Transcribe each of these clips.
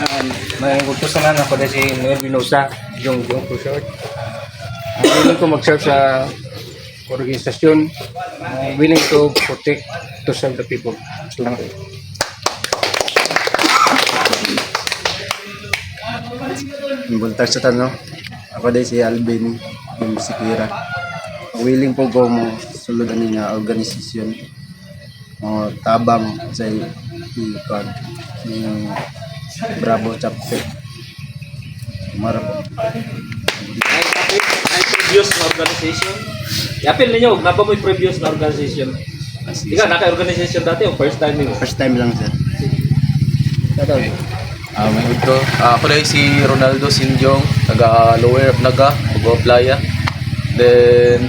Um, may utusan na ako na si Noel Vinosa, yung yung for short. Uh, willing ko mag-serve sa organisasyon, uh, willing to protect, to serve the people. Salamat. Buntag sa tanong. Ako din si Alvin, yung si. Willing po ko mo sulod ani nga organisasyon. Mo tabang sa ikon yung Bravo chapter. Mara po. Ay, previous na organization. Yapil ninyo, napa mo previous na organization. Ikaw, naka-organization dati o first time mo? First time lang sir. Ah, may ito. Ah, ako dahil si Ronaldo Sinjong, taga Lower Naga, Ugo Playa. Then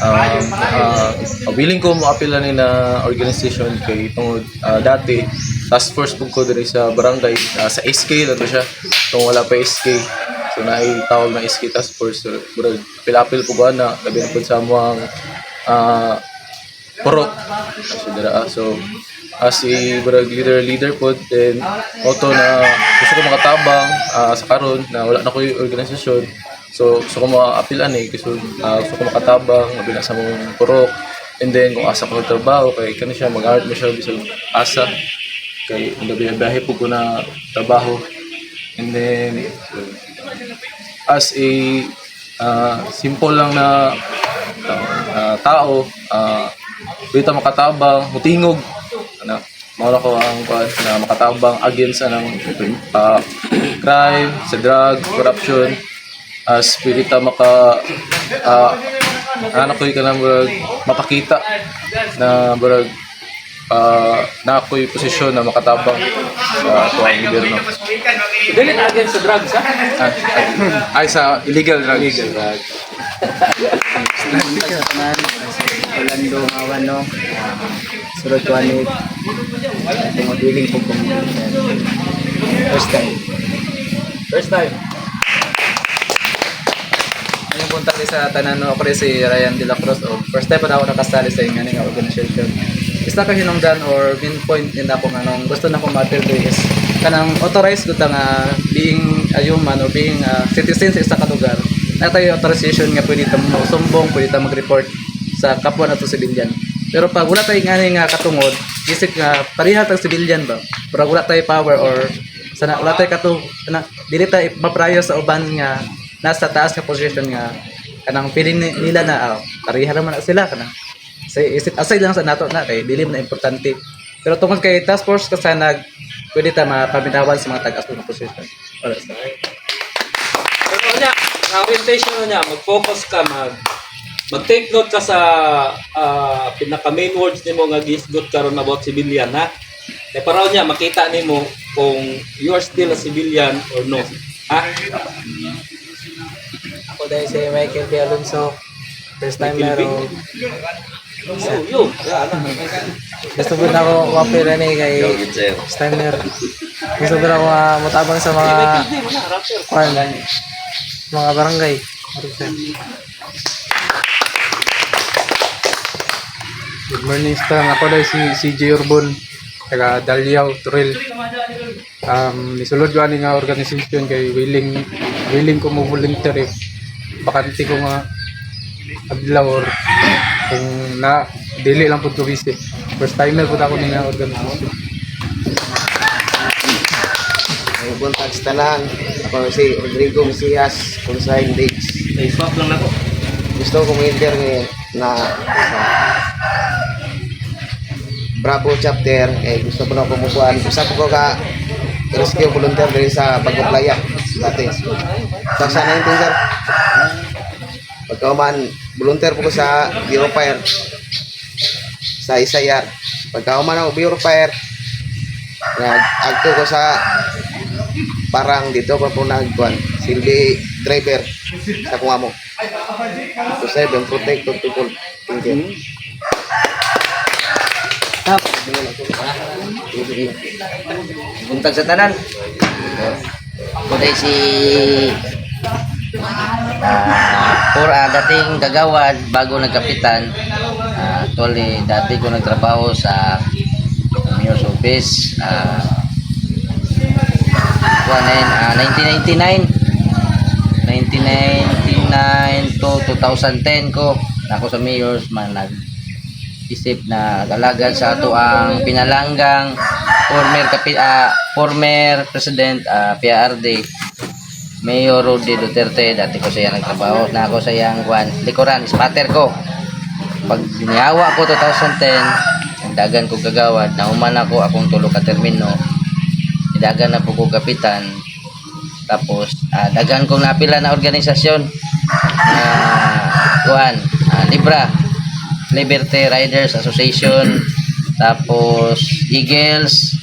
um, ah, willing ko mo apila ni na organization kay tungod ah, dati task force po ko diri sa barangay ah, sa SK na to siya. Kung wala pa SK so na tawag na SK task force. So, murag apil-apil po ko na labi na po sa mga ah, purok. So, dira, ah, so as a barag leader leader po then auto na gusto ko makatabang ah, sa karon na wala na ko yung organisasyon. So gusto ko maapilan eh gusto, ah, gusto ko makatabang mabila sa mong purok. And then kung asa ko trabaho kay kani siya mag-art mo siya bisag asa kay kung biyahe po ko na trabaho. And then as a ah, simple lang na ah, tao uh, dito makatabang mutingog. Ano mao ko ang kuan na makatabang against anang ah, crime sa drug corruption. As pwede maka ah, ano ko ka na mapakita na murag ah, na ako'y posisyon na makatabang sa tuwang gobyerno. Dili na against sa drugs, ha? Ah, ay, sa illegal drugs. Illegal drugs. Buntag sa tanan. Orlando Mawano. Sulod ko ani. Tungod willing po mo. First time. First time. Ayun punta ko sa tanan ako rin si Ryan De La Cruz o first time pa na ako nakasali sa yung nga organization. Isa ka hinungdan or main point din ako nga nung gusto na ko matter is kanang authorized gud nga being a human or being a citizen sa isa ka lugar. Na tayo authorization nga pwede ta mo sumbong, pwede ta mag-report sa kapwa nato civilian. Pero pag wala tayo nga nga katungod, isip nga pareha tag civilian ba? Pero wala tayo power or sana wala tayo katu na dili tayo maprayo sa uban nga nasa taas nga position nga kanang feeling ni- nila na ah, pareha naman na sila kanang sa isip aside lang sa nato na kay dili man na importante pero tungkol kay task force kasi nag pwede ta mapaminawan sa mga tagas nga position wala sa Pero niya, ang orientation niya, mag-focus ka, mag mag-take note ka sa ah, pinaka main words nimo nga gisgot karon about civilian ha. Kaya para niya makita nimo kung you are still a civilian or no. Ha? ako dahil si Michael B. Alonso first time Michael Gusto ko na ako mapira ni kay first timer gusto ko na ako matabang sa mga kwan mga barangay Good morning, Stan. Ako dahil si CJ Urbon, taga Dalyao, Turil. Um, nisulod ko nga organisasyon kay willing willing ko mo volunteer eh. Bakante ko nga adlaw or kung na dili lang pud ko visit. First timer pud ako ni nga organisasyon. Ay buntag sa tanan. Ako si Rodrigo Mesias, Consign Dates. Ay, swap lang nako. gusto ko mag-enter ni na sa Bravo chapter eh gusto ko na kumukuhan isa ko ka rescue volunteer diri sa Bagong Playa dati sa sa 19 sir pagkauman volunteer po ko sa Bureau Fire sa Isayar pagkauman ako Bureau Fire nag-agto ko sa parang dito ko po nagkuhan silbi driver sa kumamo to serve and protect the people. Thank you. buntag sa tanan. Dahil si ah, por ah, dating gagawad bago nagkapitan. Ah, actually, dati ko nagtrabaho sa mayor's office. Kuanin ah, 1999 1999 to 2010 ko ako sa mayors man nag isip na galagad sa ato ang pinalanggang former kapi, ah, former president ah, PRD Mayor Rudy Duterte dati ko siya nagtrabaho. Na ako sa iyang kwan likuran spatter ko. Pag biniyawa ko 2010 ang dagan ko gagawad nahuman ako akong tulo ka termino. Dagan na po ko kapitan. Tapos ah, dagan kong napila na organisasyon. Na kuan ah, Libra. Liberty Riders Association. Tapos Eagles.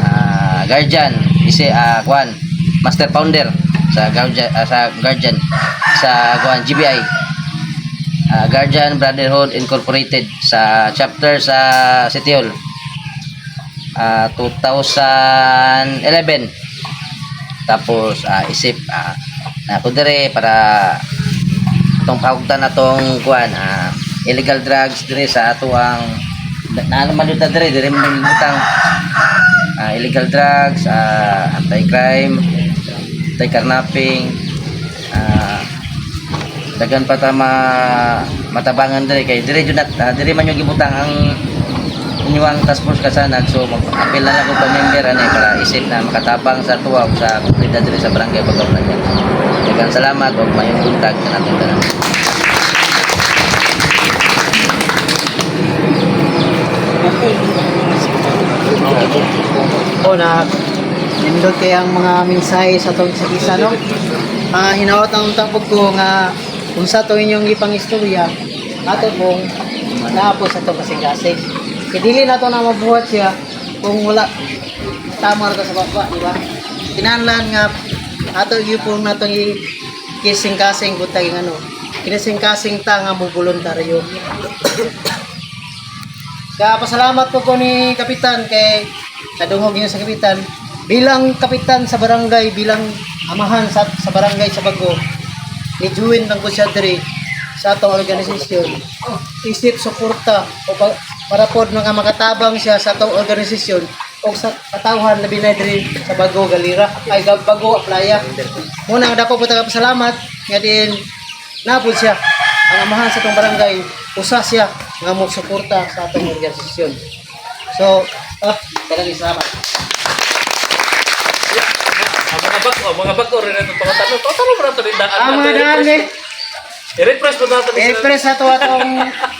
Ah, Guardian. Isi ah, kuan Master Founder sa Guardian ah, sa Guardian sa kuan GBI ah, Guardian Brotherhood Incorporated sa chapter sa City Hall. Ah 2011 tapos ah, isip ah, na ako dire para itong kahugtan na tong kuan ah, illegal drugs dire sa ato ang na ano man dito dire dire man ah, illegal drugs ah, anti-crime anti-carnapping ah, dagan pa ta ma matabangan dire kay dire jud nat ah, dire man yung gibutang ang inyong task force kasanag so mag-apil na lang ko pa member ani para isip na makatabang sa tuwa sa komunidad diri sa barangay Bagaw yan. Daghang salamat o mayong buntag sa natin tanan. o na nindot kay ang mga mensahe sa tong isa no? Ah hinawat ang tapog ko nga kung sa to inyong ipang istorya ato pong manapos sa to kasing-kasing. Kay dili na to na mabuhat siya kung wala tama to sa baba di ba? Kinahanglan nga ato gyud pong nato kising-kasing butag yung ano kinising-kasing ta nga mo voluntaryo. Kaya pasalamat po ko ni Kapitan kay nadungog niyo sa Kapitan. Bilang Kapitan sa barangay, bilang amahan sa, sa barangay sa Bago, ni Juwin ng Kusyadri sa atong organisasyon. Isip suporta o pa, para po nga makatabang siya sa atong organisasyon o sa katawhan na binadri sa Bago Galira ay Bago Playa. Muna ang dako po taga pasalamat nga din napod siya ang amahan sa atong barangay usa siya nga mo suporta sa atong organisasyon. So, ah, talagang salamat. Ang bako, ang mga bako rin ito tanong. Tanong mo na ito rin daan. Ang mga daan eh, I-refresh mo natin. i-press na to atong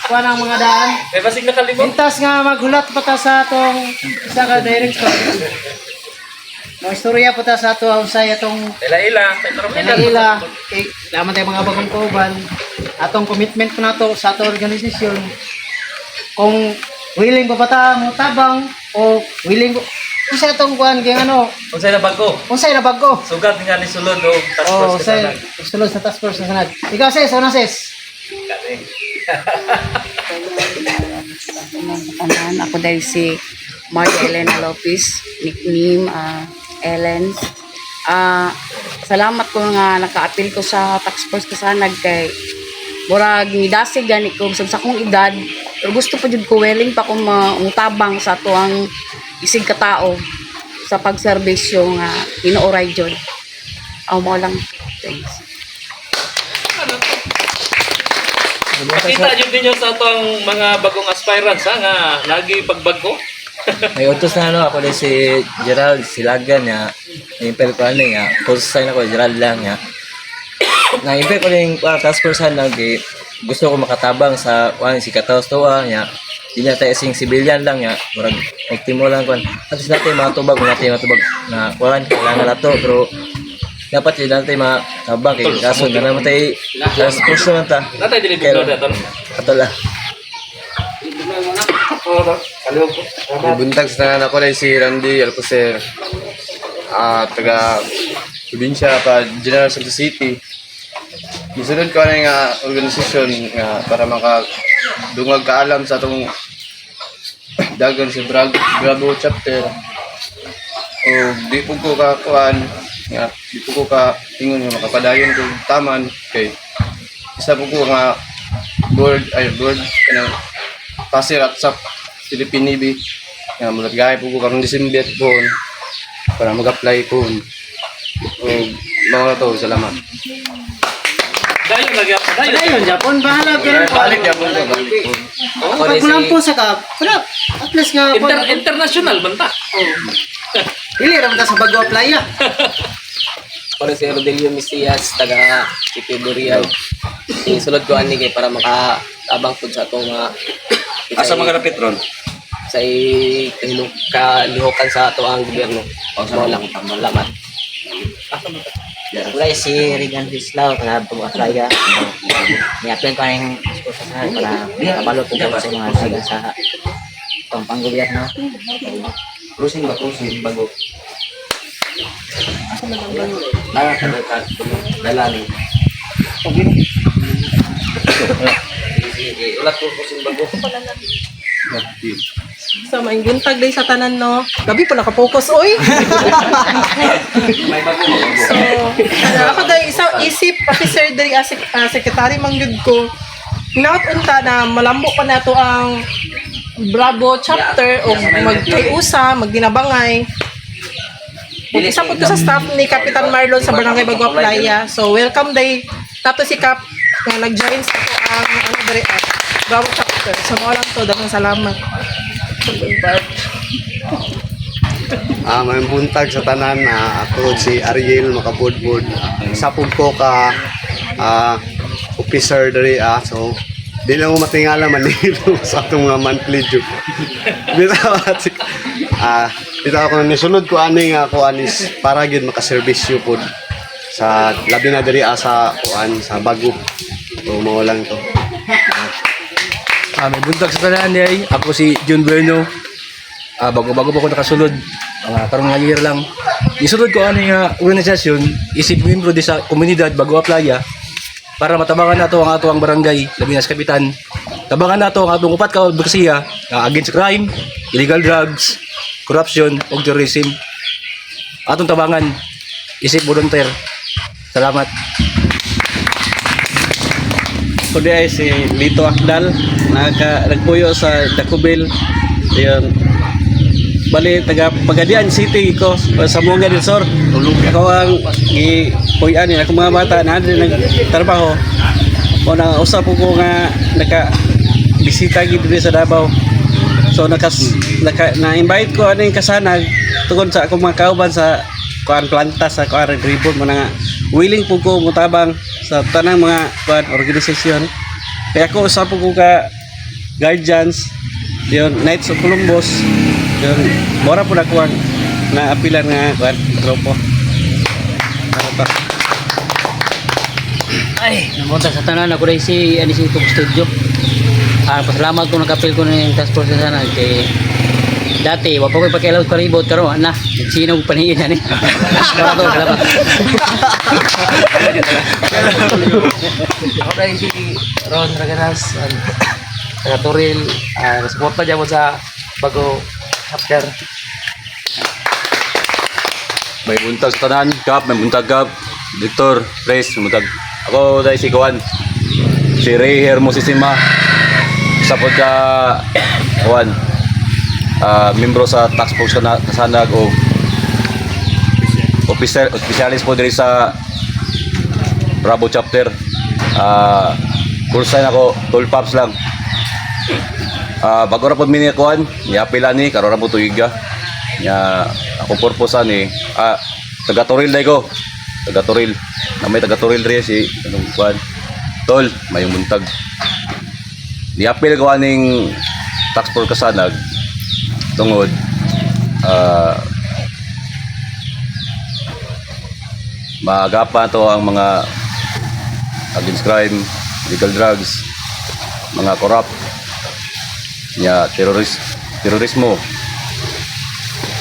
kuha ng mga daan. Eh, basig nakalimot. Mintas nga maghulat pa ta sa atong isa ka director. Mga istorya pa ta sa ato usay atong Ila-ila. Pero Kanila, kay laman tayo mga bagong kauban, atong commitment ko nato sa atong organisasyon. Kung willing pa ba ta mo tabang o willing sa atong kuan kay ano, Kung sa'yo na bago. unsay na bago. Sugat nga ni Sulod o task Oh, force say ka sulod sa task force na sanad. Ikaw sis, una sis. Tanan. Ako dahil si Maria Elena Lopez, nickname ah, Ellen. Ah, salamat ko nga naka-appeal ko sa tax force kasanag kay murag midasig gani ko sa akong edad pero gusto pa jud ko willing pa ko mautabang sa to isig katao sa pagserbisyo nga inuoray jud. Aw mo lang. Thanks. Nakita yun din yun sa itong mga bagong aspirants ha, nga lagi pagbago. May utos na ano, ako din si Gerald Silagan niya. Na-impel ko ano niya. Close sign ako, Gerald lang niya. Na-impel ko rin uh, task force na lagi. Gusto ko makatabang sa kuan si Kataos Toa niya. Di niya tayo sing civilian lang niya. Murag nagtimo lang kuan. At least natin matubag, natin matubag na kuan. Kailangan na to. Pero dapat yun natin matabang. Kaya kaso na naman tayo force naman ta. Natay din Kaya- ibigod na ito. Ato lang. Buntag sa tanan ako dahil si Randy Alcocer. Ah, taga probinsya pa General Santos City. Gisunod ko na nga organisasyon nga para maka dungag kaalam sa atong dagan sa Brag Bravo chapter. O di po ko ka kuan nga di po ko ka ingon nga makapadayon ko taman kay isa po ko nga board ay board kanang pasir at sa Philippine nga mulat gaya po ko karong December po para mag-apply ko. O, mga to, salamat. Dayon lagi. Dayon. Japon, bahala rin. Balik niya po ito, balik. Oo, pag kulang po sa kap, wala. At least nga, Inter international banta. Dili ram ta sa bago apply ah. Para si Rodelio Misias, taga Chipi Burial. Isulod ko ani kay para makatabang pud sa atong mga Asa mga rapit ron? sa i- kahilo- kalihukan sa ato ang gobyerno. O sa mga lang, malamat. Wala si Regan Dislaw, taga Bumatraya. Ni-apply ko ng school sa sana para kapalo po ko sa mga siga sa pampang gobyerno. Cruising ba? Cruising bago. Taga ka dalali. Sige, ulat ko cruising bago. Sa buntag day sa tanan no. Gabi po nakapokus oy. May. So, ano, ako day isa isip officer diri as uh, secretary mangyud ko. Not unta na malambo pa nato ang Bravo chapter o magkayusa, magdinabangay. Isa po to sa staff ni Kapitan Marlon sa Barangay Bagua Playa. So, welcome day. Tapos si Kap na nag-join sa ko ang ano ah, Bravo chapter. So, mo lang to, daghang salamat. Ah, may buntag sa tanan na ako si Ariel Makabudbud. Sapog ko ka ah, officer diri ah. So di lang ko matingala man dito sa atong mga monthly due. Bitaw ah bitaw ako nisulod ko ani nga ako anis para gid makaserbisyo pod sa labi na diri ah, sa kuan sa bago. So mao lang to. Ah, may buntag sa tanan ay ako si Jun Bueno. Ah, bago-bago pa ako nakasulod. Ah, karong nga year lang. Isulod ko ano nga organisasyon, isip membro di sa komunidad Bagua Playa para matabangan nato ang ato ang barangay, labi na sa kapitan. Tabangan nato ang atong upat ka advokasya ah, against crime, illegal drugs, corruption, ug terrorism. Atong tabangan, isip volunteer. Salamat. Ako di ay si Lito Akdal, naka, nagpuyo sa Dakubil. Yun. Bali, taga Pagadian City ko, sa Monga del Sur. Ako ang gipuyan ni ako mga bata na din nagtrabaho. O na usap ko nga naka bisita gid sa Davao. So nakas naka, na-invite ko yung kasanag tungod sa akong mga kauban sa kuan planta sa kuan ribon mo na nga willing po ko mutabang sa tanang mga kuan organisasyon kaya ako usap ko ka guardians yun Knights of Columbus yun mora po na kuan na apilan nga kuan grupo ano Ay, namunta sa tanan ako rin si ani si Tug Studio. Ah, pasalamat ko nakapil ko ng task force sa sana kay dati wa pa ko pakialaw sa palibot karon na sino paniin ani. Salamat salamat. Rin si Ron Raganas, um, taga Turil, uh, nasuporta dyan sa bago chapter. May buntag tanan, Kap, may buntag Kap, Victor, Pres, buntag. Ako dahil si Kuan, si Ray Hermosissima, sa pagka, Kuan, ah, membro sa tax force na kasanag o officer, officialis po diri sa Bravo chapter. Ah, kursa na ako, 12 pops lang. Ah, bago ra pod mini kuan, yapila ni karon ra mo tuiga. Nya ako purpose ani ah taga Toril dai ko. Taga Toril. Na may taga Toril rin si anong kuan. Tol, may muntag. Niapil ko aning tax for kasanag tungod ah maagapan to ang mga against crime, illegal drugs, mga corrupt, nya terrorist, terorismo.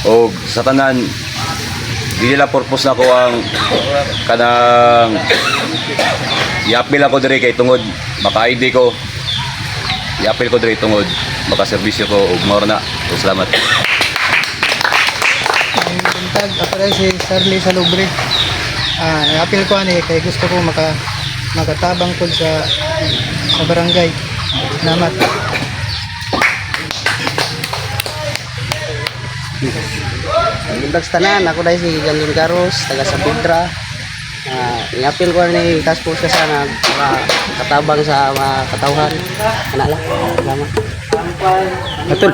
O sa tanan, di nila purpose na ko ang kanang iapil ako diri kay tungod. maka-ID ko. Iapil ko diri tungod. Maka-serbisyo ko ug mao na. So, salamat. Buntag, ako si Charlie Salubre. Ah, na-appeal ko ani kay gusto ko maka makatabang po sa sa barangay. Salamat. Gindag sa tanan, ako dahil si Janlin Caros, taga sa Bidra. Uh, iapil ko ni task force ka sana para katabang sa mga katauhan. Ano lang, salamat. Atul.